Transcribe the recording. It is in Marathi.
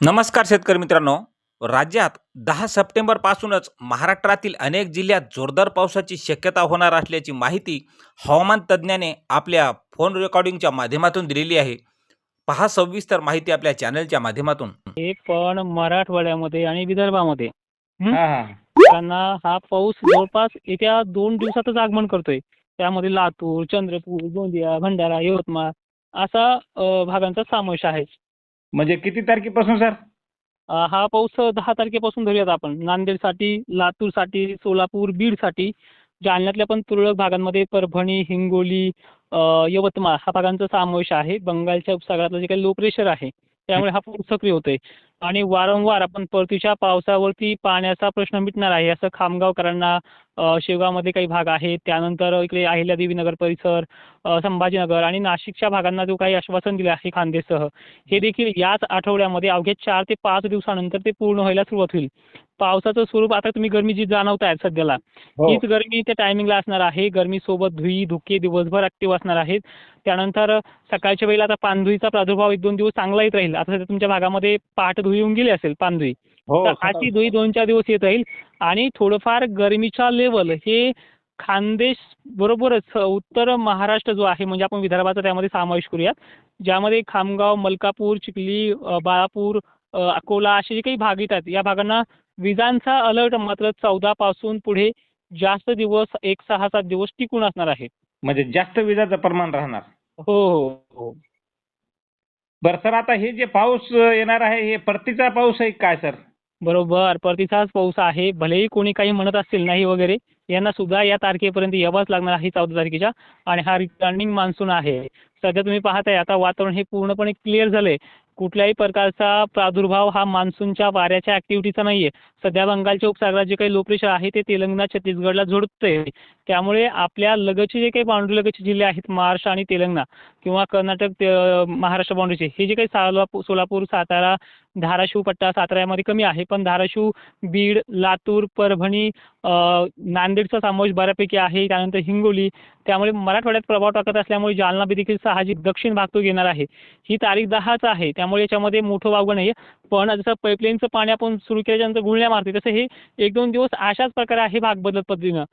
नमस्कार शेतकरी मित्रांनो. राज्यात दहा सप्टेंबरपासूनच महाराष्ट्रातील अनेक जिल्ह्यात जोरदार पावसाची शक्यता होणार असल्याची माहिती हवामान तज्ज्ञाने आपल्या फोन रेकॉर्डिंगच्या माध्यमातून दिलेली आहे. पहा सविस्तर माहिती आपल्या चॅनलच्या माध्यमातून. हे पण मराठवाड्यामध्ये आणि विदर्भामध्ये. हा, हा. त्यांना हा पाऊस जवळपास येत्या दोन दिवसातच आगमन करतोय. त्यामध्ये लातूर चंद्रपूर गोंदिया भंडारा यवतमाळ असा भागांचा समावेश आहे. म्हणजे किती तारखेपासून सर? हा पाऊस दहा तारखेपासून धरूयात आपण. नांदेडसाठी लातूरसाठी सोलापूर बीडसाठी जालन्यातल्या पण तुरळक भागांमध्ये परभणी हिंगोली यवतमाळ हा भागांचा समावेश आहे. बंगालच्या उपसागरातलं जे काही लो प्रेशर आहे त्यामुळे हा पाऊस सक्रिय होतोय. आणि वारंवार आपण परतीच्या पावसावरती पाण्याचा प्रश्न मिटणार आहे. असं खामगावकरांना अ, शेवगावमध्ये काही भाग आहेत. त्यानंतर इकडे अहिल्यादेवी नगर परिसर संभाजीनगर आणि नाशिकच्या भागांना जो काही आश्वासन दिलं आहे खांदेसह हे देखील याच आठवड्यामध्ये अवघ्या चार ते पाच दिवसानंतर ते पूर्ण व्हायला सुरुवात होईल. पावसाचं स्वरूप आता तुम्ही गरमी जी जाणवताय सध्याला. हो. हीच गरमी त्या टायमिंगला असणार आहे. गरमी सोबत धुई धुके दिवसभर ऍक्टिव्ह असणार आहेत. त्यानंतर सकाळच्या वेळेला आता पानधुईचा प्रादुर्भाव एक दोन दिवस चांगला येत राहील. आता सध्या तुमच्या भागामध्ये पहाटे धुई येऊन गेली असेल पानधुई हो तर अशी धुई दोन चार दिवस येत राहील. आणि थोडंफार गरमीचा लेवल हे खानदेश बरोबरच उत्तर महाराष्ट्र जो आहे म्हणजे आपण विदर्भाचा त्यामध्ये समावेश करूयात. ज्यामध्ये खामगाव मलकापूर चिखली बाळापूर अकोला असे जे काही भाग येतात या भागांना विजांचा अलर्ट मात्र चौदा पासून पुढे जास्त दिवस एक सहा सात दिवस टिकून असणार आहे. म्हणजे जास्त विजाचं प्रमाण राहणार. हो हो हो. बरं सर आता हे जे पाऊस येणार आहे हे परतीचा पाऊस आहे काय सर? बरोबर परतीचाच पाऊस आहे. भलेही कोणी काही म्हणत असतील नाही वगैरे यांना सुद्धा या तारखेपर्यंत यावंच लागणार आहे चौदा तारखेच्या आणि हा रिटर्निंग मान्सून आहे. सध्या तुम्ही पाहताय आता वातावरण हे पूर्णपणे क्लिअर झालंय. कुठल्याही प्रकारचा प्रादुर्भाव हा मान्सूनच्या वाऱ्याच्या ऍक्टिव्हिटीचा नाहीये. सध्या बंगालच्या उपसागरात जे काही लो प्रेशर आहे ते तेलंगणा छत्तीसगडला जोडतंय त्यामुळे आपल्या लगतचे जे काही बाउंड्री लगतचे जिल्हे आहेत महाराष्ट्र आणि तेलंगणा किंवा कर्नाटक ते- महाराष्ट्र बाउंड्रीचे हे जे काही सोलापूर सोलापूर सातारा धाराशिव पट्टा साताऱ्यामध्ये कमी आहे पण धाराशिव बीड लातूर परभणी नांदेडचा समावेश बऱ्यापैकी आहे. त्यानंतर हिंगोली त्यामुळे मराठवाड्यात प्रभाव टाकत असल्यामुळे जालनाबी देखील साहजिक दक्षिण भाग तो घेणार आहे. ही तारीख दहाच आहे. त्यामुळे याच्यामध्ये मोठं वावगं नाही पण जसं पाईपलाईनचं पाणी आपण सुरू केल्याच्यानंतर गुळण्या मारते तसं हे एक दोन दिवस अशाच प्रकारे आहे भाग बदलत पद्धतीनं.